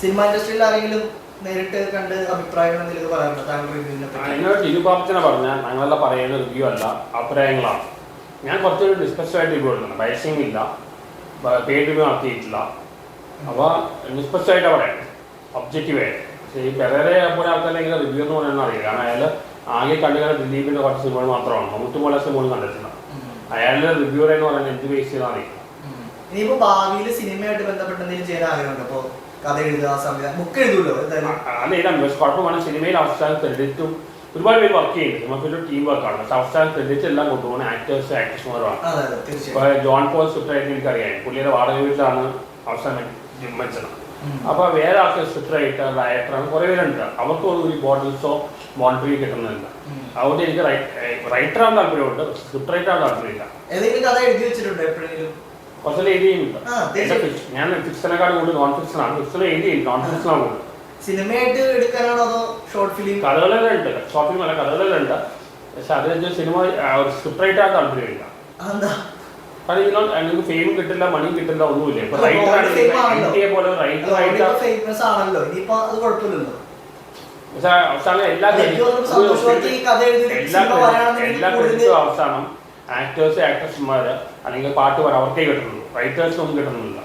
Cinema ഇൻഡസ്ട്രിയിൽ ആരെങ്കിലും നേരിട്ട് കണ്ട് അഭിപ്രായങ്ങൾ എന്തെങ്കിലും പറയാറുണ്ടോ? താങ്കൾ റിവ്യൂവിനെ പറ്റി. എന്നോട് ടിനുപാപ്പച്ചനെ പറഞ്ഞ ഞങ്ങളെല്ലാം പറയുന്ന റിവ്യൂ അല്ല അഭിപ്രായങ്ങളാണ്. ഞാൻ കുറച്ചൊരു നിഷ്പക്ഷമായിട്ട് റിവ്യൂ കൊടുക്കുന്നത് ബയസിംഗ് ഇല്ല പേര് റിവ്യൂ നടത്തിയിട്ടില്ല. അപ്പോൾ നിഷ്പക്ഷമായിട്ടാണ് പറയുന്നത്. ഒബ്ജക്റ്റീവായിട്ട് പക്ഷേ ഈ പെരേരെ പോലെ ആൾക്കാരെങ്കിൽ റിവ്യൂ എന്ന് പറയുന്നത് അറിയില്ല. കാരണം അയാൾ ആകെ കണ്ടുകൾ ദിലീപിന്റെ കുറച്ച് സിനിമകൾ മാത്രമാണ്. മമ്മൂട്ടി പോലെ സിനിമകൾ കണ്ടിട്ടില്ല. അയാളുടെ റിവ്യൂറെ എന്ന് പറയുന്നത് എന്ത് ബേസ് ചെയ്താൽ അറിയില്ല. ഇനിയിപ്പോ ഭാവിയിൽ സിനിമയായിട്ട് ബന്ധപ്പെട്ട് എന്തെങ്കിലും ചെയ്യാൻ ആഗ്രഹമുണ്ട്? അപ്പോ കഥ എഴുതുക സംവിധാനം ബുക്ക് എഴുതുമല്ലോ എന്തായാലും. അത് ഇതാണ് പക്ഷെ കുഴപ്പമാണ് സിനിമയിൽ അവസാനം ക്രെഡിറ്റും ഒരുപാട് പേര് വർക്ക് ചെയ്യുന്നുണ്ട്. നമുക്കൊരു ടീം വർക്കാണ് പക്ഷെ അവസാനം ക്രെഡിറ്റ് എല്ലാം കൊണ്ടുപോകുന്ന ആക്ടേഴ്സ് ആക്ട്രസ്മാരാണ് ജോൺ പോൾ സ്ക്രിപ്റ്റായിട്ട് എനിക്കറിയാം. പുള്ളിയുടെ വാടക വീട്ടിലാണ് അവസാനം മരിച്ചത് അപ്പോൾ അപ്പൊ വേറെ ആൾക്ക് സ്ക്രിപ്റ്റ് റൈറ്റർ ഡയറക്ടറാണ് കുറെ പേരുണ്ട്. അവർക്ക് ഒരു ബോട്ടിൽസോ മോണിറ്ററി കിട്ടുന്നില്ല. അതുകൊണ്ട് എനിക്ക് റൈറ്റർ ആണ് താല്പര്യമുണ്ട്. സ്ക്രിപ്റ്റ് റൈറ്ററാണ് താല്പര്യമില്ല. ഏതെങ്കിലും കഥ എഴുതി വെച്ചിട്ടുണ്ടോ എപ്പോഴെങ്കിലും? കുറച്ച് എഴുതിയുണ്ട് ആ, തീർച്ചയായും. എന്റെ fic- ഞാൻ ഫിക്സനെക്കാൾ കൂടുതൽ നോൺ ഫിക്ഷൻ ആണ് ഫിക്ഷൻ എഴുതിയില്ല നോൺ കൂടുതൽ. സിനിമയായിട്ട് എടുക്കാനാണോ അതോ ഷോർട്ട് ഫിലിം കഥകളെല്ലാം ഉണ്ട്. ഷോർട്ട് ഫിലിം അല്ല കഥകളെല്ലാം ഉണ്ട്. പക്ഷെ അത് വെച്ച് സിനിമ ഒരു സ്ക്രിപ്റ്റ് റൈറ്ററാണ് താല്പര്യമില്ല കാരണം ഇതിനോ നിങ്ങൾക്ക് ഫെയിം കിട്ടില്ല മണിയും കിട്ടില്ല ഒന്നുമില്ല. ഇപ്പൊ റൈറ്റർ പോലെ റൈറ്റർ ആയിട്ട് പക്ഷെ അവസാനം എല്ലാ എല്ലാ എല്ലാ അവസാനം ആക്ടേഴ്സ് ആക്ട്രസ്മാര് അല്ലെങ്കിൽ പാട്ട് പാടാൻ അവർക്കേ കിട്ടുന്നുള്ളൂ. റൈറ്റേഴ്സ് ഒന്നും കിട്ടുന്നില്ല.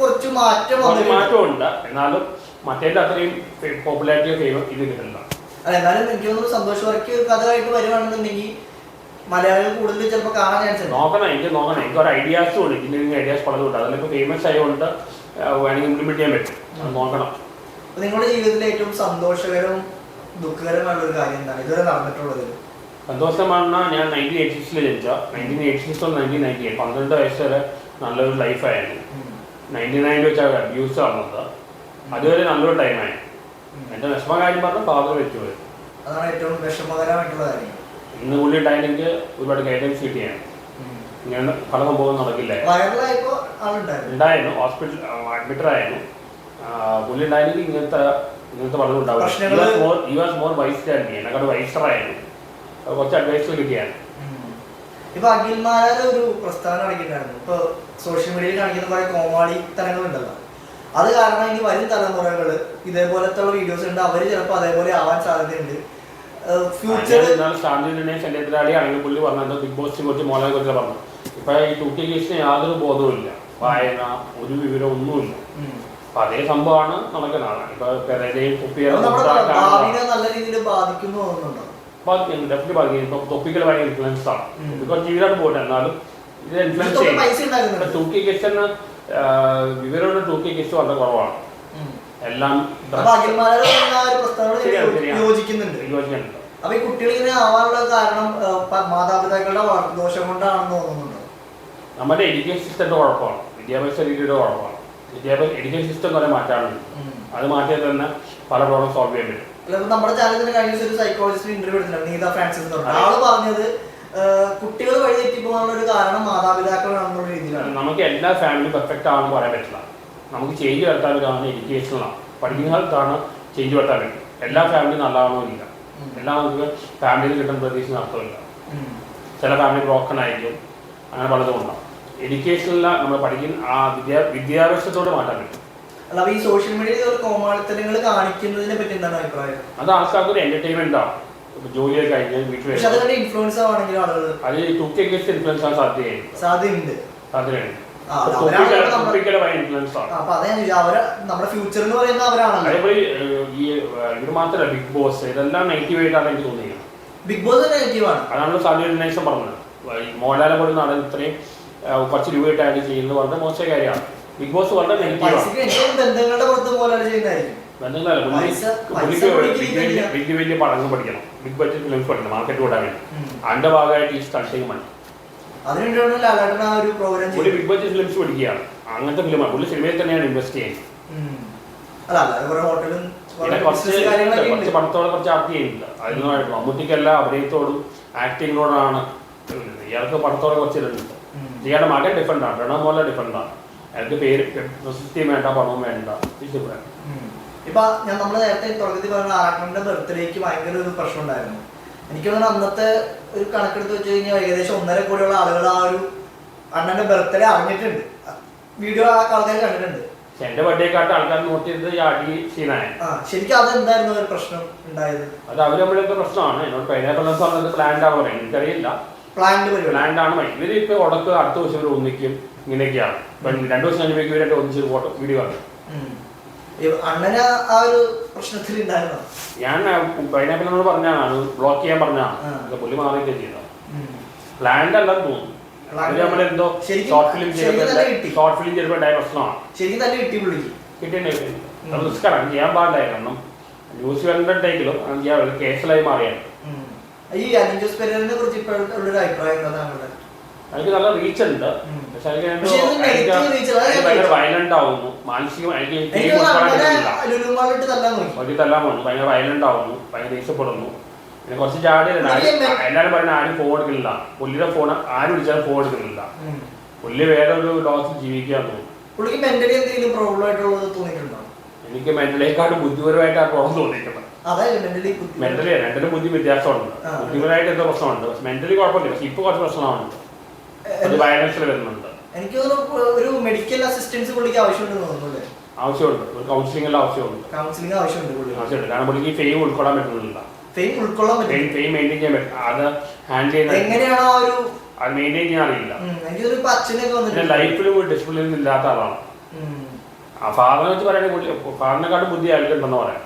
കുറച്ച് മാറ്റം മാറ്റമുണ്ട്. എന്നാലും മറ്റേത് അത്രയും പോപ്പുലാരിറ്റിയോ ഫേമ ഇത് കിട്ടുന്നില്ല. എന്നാലും എനിക്ക് തോന്നുന്നു സന്തോഷ് വർക്കി ഒരു കഥയായിട്ട് വരുവാണെന്നുണ്ടെങ്കിൽ മലയാളികൾ കൂടുതൽ ചിലപ്പോൾ കാണാൻ ചാൻസ് നോക്കണം എനിക്ക് നോക്കണം. എനിക്ക് ഒരു ഐഡിയാസും ഉണ്ട്. എഞ്ചിനീയറിംഗ് ഐഡിയാസ് പലതും ഉണ്ട് അതിലിപ്പോൾ ഫേമസ് ആയതുകൊണ്ട് വേണമെങ്കിൽ ഇംപ്ലിമെന്റ് ചെയ്യാൻ പറ്റും. നോക്കണം. നിങ്ങളുടെ ജീവിതത്തിലെ ഏറ്റവും സന്തോഷകരവും ദുഃഖകരമായുള്ള ഒരു കാര്യം എന്താണ്? ഇതുവരെ നടന്നിട്ടുള്ളത് സന്തോഷമാണ് ഞാൻ നയന്റീൻ എയ്റ്റി സിക്സിൽ ജനിച്ച nineteen eighty six nineteen ninety eight പന്ത്രണ്ട് വയസ്സ് വരെ നല്ലൊരു ലൈഫായിരുന്നു നയന്റി നയനിൽ വെച്ചാൽ അബ്യൂസ് ആവുന്നത്. അതുവരെ നല്ലൊരു ടൈമായി എന്റെ വിഷമ കാര്യം പറഞ്ഞാൽ ഫാദർ വെച്ചുപോയി. അതാണ് ഏറ്റവും വിഷമകരമായിട്ടുള്ള കാര്യം. ഇന്ന് പുള്ളി ഉണ്ടായിരുന്നെങ്കിൽ ഒരുപാട് ഗൈഡൻസ് കിട്ടിയാണ്. ഇങ്ങനെ പല സംഭവം നടക്കില്ല? ഉണ്ടായിരുന്നു. ഹോസ്പിറ്റൽ അഡ്മിറ്റഡ് ആയിരുന്നു. പുള്ളി ഉണ്ടായിരുന്നെങ്കിൽ ഇങ്ങനത്തെ ഇങ്ങനത്തെ പലതും ഉണ്ടാവും യു വാസ് മോർ വൈസ് ആയിരുന്നു എന്നെക്കാട് വൈസറായിരുന്നു കുറച്ച് അഡ്വൈസ് കിട്ടിയാണ്. ഇപ്പൊ അഖിൽമാരുടെ ഒരു പ്രസ്ഥാനം കാണിക്കുന്നുണ്ടായിരുന്നു ഇപ്പൊ സോഷ്യൽ മീഡിയയിൽ കാണിക്കുന്ന കുറെ കോമാളി തരങ്ങളുണ്ടല്ലോ. അത് കാരണം ഇനി വരും തലമുറകൾ ഇതേപോലത്തെ വീഡിയോസ് ഉണ്ട്. അവർ ചിലപ്പോ അതേപോലെ ആവാൻ സാധ്യതയുണ്ട്. ഫ്യൂച്ചറിൽ ശല്യത്തിലാടി ആണെങ്കിൽ പുള്ളി പറഞ്ഞത് ബിഗ് ബോസിനെ കുറിച്ച് മോളെ കുറിച്ച് പറഞ്ഞു. ഇപ്പൊ ഈ ടൂട്ടി കേസിന് യാതൊരു ബോധവുമില്ല വായന ഒരു വിവരം ഒന്നുമില്ല. അപ്പൊ അതേ സംഭവമാണ് നടക്കുന്നത് ഇപ്പൊ പെരേരയും കുപ്പിയെ നല്ല രീതിയിൽ ബാധിക്കുന്നു തോന്നുന്നുണ്ടോ ഡെഫിനറ്റ് ഇപ്പൊ തൊപ്പിക്കൽ ഭയങ്കര ഇൻഫ്ലുവൻസ് ആണ്. ബിക്കോസ് ജീവിതമായിട്ട് പോയിട്ട് എന്നാലും ഇത് ഇൻഫ്ലുവൻസ് ചെയ്യും. ടൂക്കി കേസിന് വിവരമുള്ള ടൂക്കി കേസ് വളരെ കുറവാണ്. എല്ലാം. യോജിക്കുന്നുണ്ട്. യോജിക്കുന്നുണ്ട്. അപ്പൊ ഈ കുട്ടികൾ ഇങ്ങനെ ആവാനുള്ള കാരണം മാതാപിതാക്കളുടെ കൊണ്ടാണെന്ന് തോന്നുന്നുണ്ടോ? നമ്മുടെ എഡ്യൂക്കേഷൻ സിസ്റ്റത്തിന്റെ കുഴപ്പമാണ്. വിദ്യാഭ്യാസ രീതിയുടെ കുഴപ്പമാണ്. വിദ്യാഭ്യാസ എഡ്യൂക്കേഷൻ സിസ്റ്റം കുറെ മാറ്റാനുണ്ട് അത് മാറ്റിയാൽ തന്നെ പല പ്രോബ്ലം സോൾവ് ചെയ്യാൻ പറ്റും. നമ്മുടെ ചാനലിന് കഴിഞ്ഞ ദിവസം ഒരു സൈക്കോളജിസ്റ്റ് ഇന്റർവ്യൂ എടുത്തിട്ടുണ്ട്. നീത ഫ്രാൻസിസ് എന്ന് പറഞ്ഞിട്ട്. ആൾ പറഞ്ഞത് കുട്ടികൾ വഴി തെറ്റിപ്പോകാനുള്ള ഒരു കാരണം മാതാപിതാക്കളാണെന്നുള്ള രീതിയിലാണ്. നമുക്ക് എല്ലാ ഫാമിലി പെർഫെക്റ്റ് ആണെന്ന് പറയാൻ പറ്റില്ല. നമുക്ക് ചേഞ്ച് വരുത്താൻ കാരണം എഡ്യൂക്കേഷനാണ് പഠിക്കുന്ന കാരണം ചേഞ്ച് വരുത്താൻ പറ്റും എല്ലാ ഫാമിലി നല്ലതാണോ ഇല്ല. എല്ലാം നമുക്ക് ഫാമിലിയിൽ കിട്ടുന്ന പ്രതീക്ഷ അർത്ഥമില്ല ചില ഫാമിലി ബ്രോക്കൺ ആയിരിക്കും. അങ്ങനെ പലതും ഉണ്ടാവും. എഡ്യൂക്കേഷനിൽ നമ്മൾ പഠിക്കുന്ന ആ വിദ്യാ വിദ്യാഭ്യാസത്തോടെ മാറ്റാൻ പറ്റും. അല്ല ഈ സോഷ്യൽ മീഡിയയിൽ ഒരു കോമാളിത്തരങ്ങൾ കാണിക്കുന്നതിനെ പറ്റി എന്താണ് അഭിപ്രായം? അത് ആൾക്കാർക്ക് ഒരു എന്റർടൈൻമെന്റ് ആണ് ഇപ്പൊ ജോലിയൊക്കെ കഴിഞ്ഞ് വീട്ടിൽ പക്ഷെ വരുമ്പോൾ അതുകൊണ്ട് ഇൻഫ്ലുവൻസ് ആണെങ്കിലും ആളുകൾ അത് ഈ ടു കെ കേസ് ഇൻഫ്ലുവൻസ് ആണ് സാധ്യതയുണ്ട് സാധ്യതയുണ്ട്. സാധ്യതയുണ്ട്. ആ, അത് അവരാണ് നമ്മുടെ- ഫ്യൂച്ചർ എന്ന് പറയുന്ന അവരാണല്ലോ. അതേപോലെ ഈ ഏഹ്, ഇത് മാത്രമല്ല ബിഗ് ബോസ് ഇതെല്ലാം നെഗറ്റീവ് ആയിട്ടാണ് എനിക്ക് തോന്നിയത്. ബിഗ് ബോസ് നെഗറ്റീവ് ആണ്. അതാണ് പറഞ്ഞത്. മോഹൻലാലെ പോലെ നടൻ ഇത്രയും കുറച്ച് രൂപയായിട്ടാണ് ചെയ്യുന്നത് വളരെ മോശമായ കാര്യമാണ്. ബിഗ് ബോസ് വളരെ നെഗറ്റീവാണ് ബന്ധങ്ങളുടെ പുറത്ത് പോലെ ചെയ്യുന്നതായിരിക്കും. ബന്ധങ്ങളല്ല പൈസ- പുള്ളിക്ക് പൈസ കൊടുക്കി വലിയ വലിയ-. വലിയ വലിയ പടങ്ങൾ പഠിക്കണം. ബിഗ് ബഡ്ജറ്റ് ഫിലിംസ് പഠിക്കണം മാർക്കറ്റ് കൂടാൻ വേണ്ടി. ഉം. അതിന്റെ ഭാഗമായിട്ട് ഈ സ്റ്റണ്ടിങ് മതി. അതിനുവേണ്ടിയാണ് ലാലേട്ടൻ ആ ഒരു പ്രോഗ്രാം പുള്ളി ചെയ്തത് ബിഗ് ബഡ്ജറ്റ് ഫിലിംസ് പഠിക്കുകയാണ്. അങ്ങനത്തെ ഫിലിമാണ് പുള്ളി സിനിമയിൽ തന്നെയാണ് ഇൻവെസ്റ്റ് ചെയ്യുന്നത്. ഉം. അല്ല അല്ലാതെ കുറെ ഹോട്ടലും പിന്നെ കുറച്ച് കാര്യങ്ങളൊക്കെ കുറച്ച് ഉണ്ട്. പടത്തോടെ കുറച്ച് ആക്ട് ചെയ്യുന്നില്ല അതിനുമായിട്ട് മമ്മൂട്ടിക്കെല്ലാം അഭിനയത്തോടും ആക്ടിങ്ങിനോടാണ് ഇയാൾക്ക് പടത്തോടെ കുറച്ച് ഇതുണ്ട്. ഉം. ഇയാളുടെ മകൻ ഡിഫറെന്റ് ആണ്. രണ പോലെ ഡിഫറെന്റ് ആണ്. അയാൾക്ക് പേര് പ്രശസ്തിയും വേണ്ട പണവും വേണ്ട. ഉം. ഇപ്പൊ ഞാൻ നമ്മൾ നേരത്തെ തുടക്കത്തിൽ പറഞ്ഞ ആറാട്ടന്റെ ബർത്ത്ഡേക്ക് ഭയങ്കര ഒരു പ്രശ്നം ഉണ്ടായിരുന്നു. എനിക്ക് തോന്നുന്നു അന്നത്തെ ഒരു കണക്കെടുത്ത് വെച്ച് കഴിഞ്ഞാൽ ഏകദേശം ഒന്നര കോടിയുള്ള ആളുകൾ ആ ഒരു അണ്ണന്റെ ബർത്ത്ഡേ അറിഞ്ഞിട്ടുണ്ട്. വീഡിയോ ആ ആൾക്കാർ കണ്ടിട്ടുണ്ട്. എന്റെ ബർത്ത്ഡേക്കാട്ട് ആൾക്കാർ നോട്ട് ചെയ്തത് ഈ അടി സീനായ ശരിക്കും അതെന്തായിരുന്നു ഒരു പ്രശ്നം ഉണ്ടായത്? അത് അവർ നമ്മളൊക്കെ പ്രശ്നമാണ്. എന്നോട് പൈനാപ്പിൾ പറഞ്ഞത് പ്ലാന്റ് ആവാൻ പറയുന്നത് എനിക്കറിയില്ല. പ്ലാന്റ് പരിപാടി. പ്ലാന്റ് ആണ്. ഇവർ ഇപ്പൊ ഉടക്ക് അടുത്ത ദിവസം ഇവർ ഒന്നിക്കും. ഇങ്ങനെയൊക്കെയാണ്. രണ്ടു ദിവസം കഴിയുമ്പോഴേക്കും ഇവരുടെ ഒന്നിച്ച് ഫോട്ടോ വീഡിയോ ആണ് അങ്ങനെ ആ ഒരു പ്രശ്നത്തിൽ ഉണ്ടായിരുന്നോ? ഞാൻ എന്നോട് പറഞ്ഞാണ് അത് ബ്ലോക്ക് ചെയ്യാൻ പറഞ്ഞാണ് പുള്ളി മാറിയിട്ട് ചെയ്തത് പ്ലാൻഡ് അല്ലെന്ന് തോന്നുന്നു. നമ്മളെന്തോ ഷോർട്ട് ഫിലിം. ഷോർട്ട് ഫിലിം ചെയ്തപ്പോൾ ശരിക്കും തന്നെ കിട്ടി പുള്ളിക്ക്. കിട്ടിയിട്ടുണ്ട് റിസ്ക്കാണ് ചെയ്യാൻ പാടില്ല കാരണം ന്യൂസ് ചെയ്യാൻ കേസിലായി മാറിയാണ്. ഈ കുറിച്ച് ഒരു അഭിപ്രായം താങ്കളുടെ? എനിക്ക് നല്ല റീച്ച് ഉണ്ട്. പക്ഷെ എനിക്ക്. വയലന്റ് ആവുന്നു. മാനസികം എനിക്ക് ഒരു തല്ലാൻ ഭയങ്കര വയലന്റ് ആവുന്നു. ഭയങ്കര ദേഷ്യപ്പെടുന്നു. പിന്നെ കുറച്ച് ചാടിയല്ല എല്ലാരും പറഞ്ഞ എല്ലാവരും ആരും ഫോൺ എടുക്കുന്നില്ല. പുള്ളിയുടെ ഫോൺ ആരും വിളിച്ചാലും ഫോൺ എടുക്കുന്നില്ല. പുല്ലി പുള്ളി വേറെ ഒരു ലോകത്ത് ജീവിക്കാൻ തോന്നുന്നു എനിക്ക് മെന്റലേക്കാട്ട് ബുദ്ധിപരമായിട്ട് ആ പ്രോബ്ലം തോന്നിയിട്ടുണ്ട്. മെന്റലിയാണ് മെന്റലി ബുദ്ധി വ്യത്യാസമുണ്ട്. ബുദ്ധിപരമായിട്ട് എന്തോ പ്രശ്നമുണ്ട്. മെന്റലി കുഴപ്പമില്ല. പക്ഷെ ഇപ്പൊ കുറച്ച് പ്രശ്നമാണ് എനിക്ക് തോന്നുന്നു ഒരു മെഡിക്കൽ അസിസ്റ്റൻസ് പുള്ളിക്ക് ആവശ്യമുണ്ടെന്ന് തോന്നുന്നു ആവശ്യമുണ്ട്. ഒരു കൗൺസിലിംഗിൽ ആവശ്യമുണ്ട്. കൗൺസിലിംഗ് ആവശ്യമുണ്ട് പുള്ളി ആവശ്യമുണ്ട്. കാരണം പുള്ളിക്ക് ഫെയിം ഉൾക്കൊള്ളാൻ പറ്റുന്നില്ല. ഫെയിം ഉൾക്കൊള്ളാൻ പറ്റും ഫെയിം മെയിന്റെയിൻ ചെയ്യാൻ പറ്റും. അത് ഹാൻഡിൽ ചെയ്യുന്ന എങ്ങനെയാണ് ആ ഒരു അത് മെയിന്റെയിൻ ചെയ്യാൻ അറിയില്ല. എനിക്കൊരു അച്ഛനൊക്കെ ലൈഫിലും ഒരു ഡിസിപ്ലിൻ ഇല്ലാത്ത ആളാണ്. ആ ഫാദറിനെ വെച്ച് പറയുകയാണെങ്കിൽ ഫാദറിനെക്കാട്ടും ബുദ്ധി ആയിട്ടുണ്ടെന്ന് പറയാം.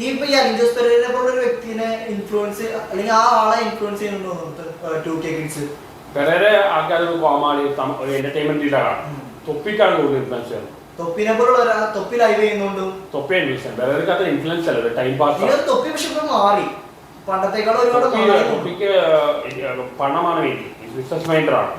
ഈ ഇപ്പൊ ഈ അഞ്ചോസ് പെരേരനെ പോലുള്ള ഒരു വ്യക്തിനെ ഇൻഫ്ലുവൻസ് അല്ലെങ്കിൽ ആ ആളെ ഇൻഫ്ലുവൻസ് ചെയ്യുന്നുണ്ടോ ടു കെ കിഡ്സ് വേറെ ആൾക്കാർ ഒരു കോമാളി ഒരു എന്റർടൈൻമെന്റ് ലീഡറാണ് തൊപ്പിക്കാണ് കൂടുതൽ ഇൻഫ്ലുവൻസ് ചെയ്യുന്നത്. തൊപ്പിനെ പോലുള്ള ഒരാ തൊപ്പി ലൈവ് ചെയ്യുന്നുണ്ടും. തൊപ്പി ഇൻഫ്ലുവൻസ് വേറെ അത്ര ഇൻഫ്ലുവൻസ് അല്ല. ടൈം പാസ് തൊപ്പി പക്ഷെ ഇപ്പൊ മാറി. പണ്ടത്തേക്കാൾ ഒരുപാട് തൊപ്പിക്ക് പണമാണ് വേണ്ടി ബിസിനസ് മൈൻഡറാണ്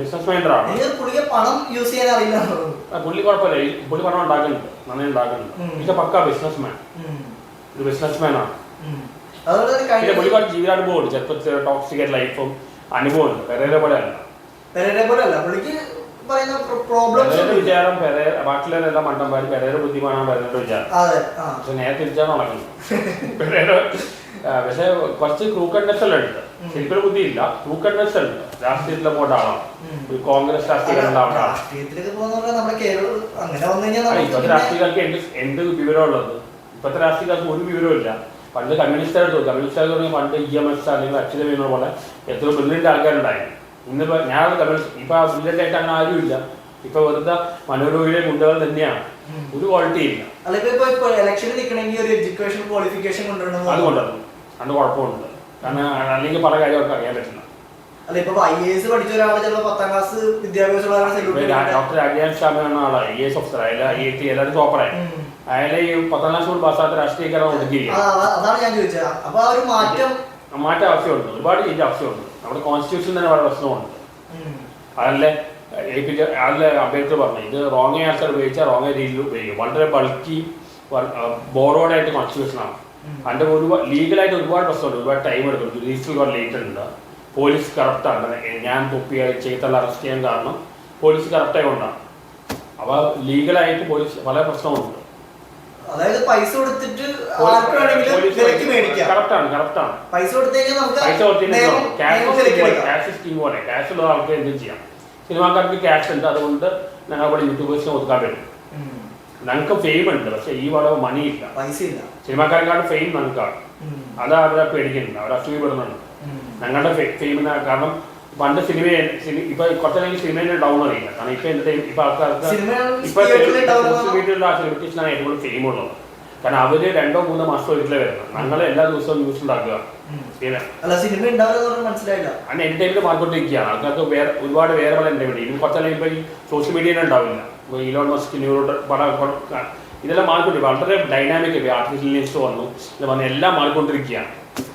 ബിസിനസ് മൈൻഡറാണ് പുള്ളിക്ക് പണം യൂസ് ചെയ്യാൻ അറിയില്ല പുള്ളി കുഴപ്പമില്ല. പുള്ളി പണം ഉണ്ടാക്കുന്നുണ്ട്. നന്നായി ഉണ്ടാക്കുന്നുണ്ട്. പക്ഷെ പക്ക ബിസിനസ് മാൻ ഒരു ബിസിനസ് ഉം. അതുപോലെ പുള്ളിക്കാട് ജീവിതാനുഭവമുണ്ട്. ചെറുപ്പത്തിൽ ടോക്സിക് ലൈഫും അനുഭവമുണ്ട്. പെരേരെ പോലെ അല്ല പെരേരെ പോലെ അല്ല പുള്ളിക്ക് പറയുന്ന പ്രോബ്ലംസ് വിചാരം ബാക്കിയുള്ളവരെല്ലാം മണ്ടന്മാര് പെരേരെ ബുദ്ധിമാനാണ് പെരേരുടെ വിചാരം. പക്ഷെ നേരെ തിരിച്ചാണ് പെരേര പക്ഷെ കുറച്ച് ക്രൂക്കഡ്നെസ് എല്ലാം ഉണ്ട്. ശരിക്കും ബുദ്ധി ബുദ്ധിയില്ല. ക്രൂക്കഡ്നെസ് ഉണ്ട്. രാഷ്ട്രീയത്തിലെ പോകേണ്ട ആളാണ്. ഒരു കോൺഗ്രസ് രാഷ്ട്രീയം ഉണ്ടാവേണ്ട ആളാണ്. രാഷ്ട്രീയത്തിലേക്ക് പോകുന്ന പറഞ്ഞാൽ നമ്മുടെ കേരളം അങ്ങനെ വന്നു അല്ല, നമുക്ക് ഇപ്പോഴത്തെ രാഷ്ട്രീയക്കാർക്ക് എന്ത് എന്ത് വിവരമുള്ളത് ഇപ്പോഴത്തെ രാഷ്ട്രീയക്കാർക്ക് ഒരു വിവരമില്ല പണ്ട് കമ്മ്യൂണിസ്റ്റുകാർ കമ്മ്യൂണിസ്റ്റുകാർ തുടങ്ങി പണ്ട് ഇ എം എസ് അല്ലെങ്കിൽ അച്യുത വീണ പോലെ എത്ര ബ്രില്യന്റ് ആൾക്കാരുണ്ടായിരുന്നു ഇന്നിപ്പോൾ ഞാൻ കമ്മ്യൂണിസ്റ്റ് ഇപ്പോൾ ആ ബ്രില്യന്റ് ആയിട്ട് അങ്ങനെ ആരുമില്ല ഇപ്പൊ വെറുതെ മനോരോഗിയുടെ ഗുണ്ടകൾ തന്നെയാണ്. ഒരു ക്വാളിറ്റി ഇല്ല. അതുകൊണ്ടാണ് അത് കുഴപ്പമുണ്ട്. കാരണം അല്ലെങ്കിൽ പല കാര്യങ്ങൾക്ക് അറിയാൻ salute ഡോക്ടർ ശാമ എന്ന ആളാണ് ഐ എസ് ഓഫീസർ ആയാലും ഐ ഐ ടി എല്ലാവരും ടോപ്പറായി. അയാളെ ഈ പത്താം കൊണ്ട് പാസ്സാത്ത രാഷ്ട്രീയക്കാരെ അതാണ് ഞാൻ ചോദിച്ചത്. അപ്പൊ ആ ഒരു മാറ്റം മാറ്റം ആവശ്യമുണ്ട്. ഒരുപാട് ചേഞ്ച് ആവശ്യമുണ്ട്. നമ്മുടെ കോൺസ്റ്റിറ്റ്യൂഷൻ തന്നെ വളരെ പ്രശ്നമുണ്ട്. അതല്ലേ ജെ അതല്ലേ അംബേദ്കർ പറഞ്ഞു ഇത് റോങ് ആൾക്കാർ ഉപയോഗിച്ചാൽ റോങ് രീതിയിൽ ഉപയോഗിക്കും. വളരെ ബൾക്കി ബോറോഡ് ആയിട്ട് കോൺസ്റ്റിറ്റ്യൂഷൻ ആണ്. ഉം. പണ്ട് ഒരുപാട് ലീഗലായിട്ട് ഒരുപാട് പ്രശ്നമുണ്ട്. ഒരുപാട് ടൈം എടുക്കും. ജുഡീഷ്യൽ ഒരുപാട് ലേറ്റ് ഉണ്ട്. പോലീസ് കറപ്റ്റ് ആണ്. ഞാൻ തൊപ്പി ചെയ്തല്ല അറസ്റ്റ് ചെയ്യാൻ കാരണം പോലീസ് കറപ്റ്റ് കൊണ്ടാണ് അപ്പോൾ ലീഗലായിട്ട് പോലീസ് പല പ്രശ്നമുണ്ട്. അതായത് പൈസ കൊടുത്തിട്ട് ആർക്ക് വേണമെങ്കിലും വിലക്ക് മേടിക്കാം. കറപ്റ്റാണ് കറപ്റ്റാണ് പൈസ കൊടുത്തു കഴിഞ്ഞാൽ പൈസ ക്യാഷ് സ്കീം പോലെ. ക്യാഷ് ഉള്ള ആൾക്ക് എന്തും ചെയ്യാം. സിനിമാക്കാർക്ക് ക്യാഷ് ഉണ്ട്. അതുകൊണ്ട് ഞങ്ങൾ ഇവിടെ യൂട്യൂബേഴ്സിനെ ഒതുക്കാൻ പറ്റും. ഞങ്ങൾക്ക് ഫെയിം ഉണ്ട്. പക്ഷെ ഈ വളവ് മണി ഇല്ല. പൈസ ഇല്ല. സിനിമാക്കാരെക്കാട് ഫെയിം ഞങ്ങൾക്കാണ്. അത് അവരെ പേടിക്കുന്നുണ്ട്. അവർ അസൂയപ്പെടുന്നുണ്ട്. ഞങ്ങളുടെ ഫെയിമിന് കാരണം പണ്ട് സിനിമ ഇപ്പൊ കുറച്ചല്ലെങ്കിൽ സിനിമയിൽ ഡൗൺ അറിയില്ല. കാരണം ഇപ്പൊ എന്റെ ഇപ്പൊ ആൾക്കാർക്ക് ഇപ്പൊ വീട്ടിലുള്ള സെലിബ്രിറ്റീസിനാണ് ഏറ്റവും കൂടുതൽ ഫെയിം ഉള്ളത്. കാരണം അവർ രണ്ടോ മൂന്നോ മാസം വീട്ടിലെ വരുന്നത് ഞങ്ങൾ എല്ലാ ദിവസവും ന്യൂസ് ഉണ്ടാക്കുക. അങ്ങനെ എന്റർടൈൻമെന്റ് മാറിക്കൊണ്ടിരിക്കുകയാണ്. ആൾക്കാർക്ക് വേറെ ഒരുപാട് വേറെ പല എന്റർടൈൻമെന്റ് ഇനി കുറച്ചല്ലെങ്കിൽ ഇപ്പൊ ഈ സോഷ്യൽ മീഡിയയിൽ ഉണ്ടാവില്ല. ഇലോൺ മസ്ക് ന്യൂറോ പല പല- ഇതെല്ലാം മാറിക്കൊണ്ടിരിക്കും വളരെ ഡൈനാമിക് ആർട്ടിഫിഷ്യൽ ഇൻസ് വന്നു. ഇത് വന്ന് എല്ലാം മാറിക്കൊണ്ടിരിക്കുകയാണ്.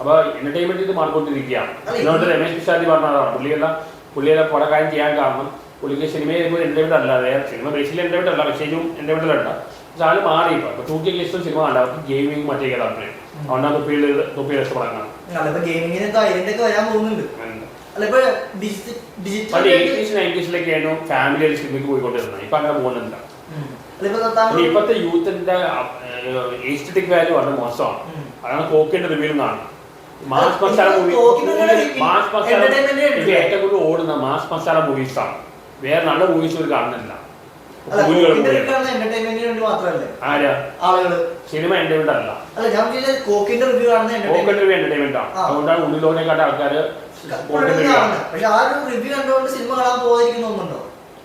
അപ്പൊ എന്റർടൈൻമെന്റ് ഇത് മാറിക്കൊണ്ടിരിക്കുകയാണ് അതുകൊണ്ട് രമേശ് പിഷാദി പറഞ്ഞതാണ് പുള്ളിയല്ല പുള്ളിയെല്ലാം പല കാര്യം ചെയ്യാൻ കാരണം പുള്ളിക്ക് സിനിമയിൽ ഇപ്പോൾ എന്റർടൈൻമെന്റ് അല്ല വേറെ സിനിമ ബേസിൽ എന്റർടൈൻമെന്റ് അല്ല മെസ്സേജും എന്റർടൈൻമെന്റ് അല്ല പക്ഷെ ആൾ മാറി ഇപ്പൊ. ടൂ കേസും സിനിമ കണ്ട അവർക്ക് ഗെയിമിംഗ് മറ്റേ വരാൻ പോകുന്നുണ്ട്. അല്ല ഇപ്പൊ ഡിജിറ്റൽ പണ്ട് എയ്റ്റീസ് നയന്റീസിലൊക്കെയായിരുന്നു ഫാമിലി സിനിമയ്ക്ക് പോയിക്കൊണ്ടിരുന്നത്. ഇപ്പൊ അങ്ങനെ പോകുന്നില്ല. ഇപ്പോഴത്തെ യൂത്തിന്റെ വാല്യൂ വളരെ മോശമാണ്. അതാണ് കോക്കിന്റെ റിവ്യൂ കാണുന്നത്. Mass masala movie mass masala എനിക്ക് ഏറ്റവും കൂടുതൽ ഓടുന്ന മാസ് മസാല മൂവീസ് ആണ്. വേറെ നല്ല മൂവീസ് ഒരു കാണുന്നില്ല സിനിമ എന്റർടൈൻമെന്റ് അല്ല. കോക്കിന്റെ റിവ്യൂ എന്റർടൈൻമെന്റ് ആണ്. അതുകൊണ്ടാണ് ഉള്ളിലോനെക്കാട്ട് ആൾക്കാർ പോക്കറ്റ് കാണുന്നത്. പക്ഷെ ആ ഒരു റിവ്യൂ കണ്ടുകൊണ്ട് സിനിമ കാണാൻ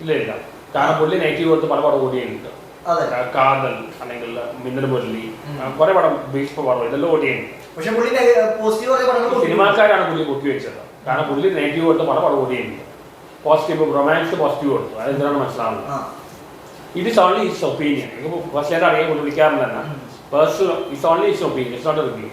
ഇല്ല ഇല്ല. കാരണം പുള്ളി നെഗറ്റീവ് കൊടുത്ത് പല പടം ഓടിയുണ്ട് കാതൽ അല്ലെങ്കിൽ മിന്നൽ പൊല്ലി കൊറേ കുറെ പടം ഭീഷ്മ പടം ഇതെല്ലാം ഓടിയുണ്ട് പക്ഷെ പുള്ളി പോസിറ്റീവ് പറഞ്ഞ പടങ്ങൾ. സിനിമാക്കാരാണ് പുള്ളി കുത്തിവെച്ചത്. കാരണം പുള്ളി നെഗറ്റീവ് കൊടുത്ത് പടം പടം ഓടിയുണ്ട് പോസിറ്റീവ് റൊമാൻസ് പോസിറ്റീവ് കൊടുത്തു. അത് എന്തിനാണ് മനസ്സിലാവുന്നത്? ഇത് is only is opinion first അറിയാൻ പുള്ളി വിളിക്കാറുണ്ട് personal it's only is opinion it's not review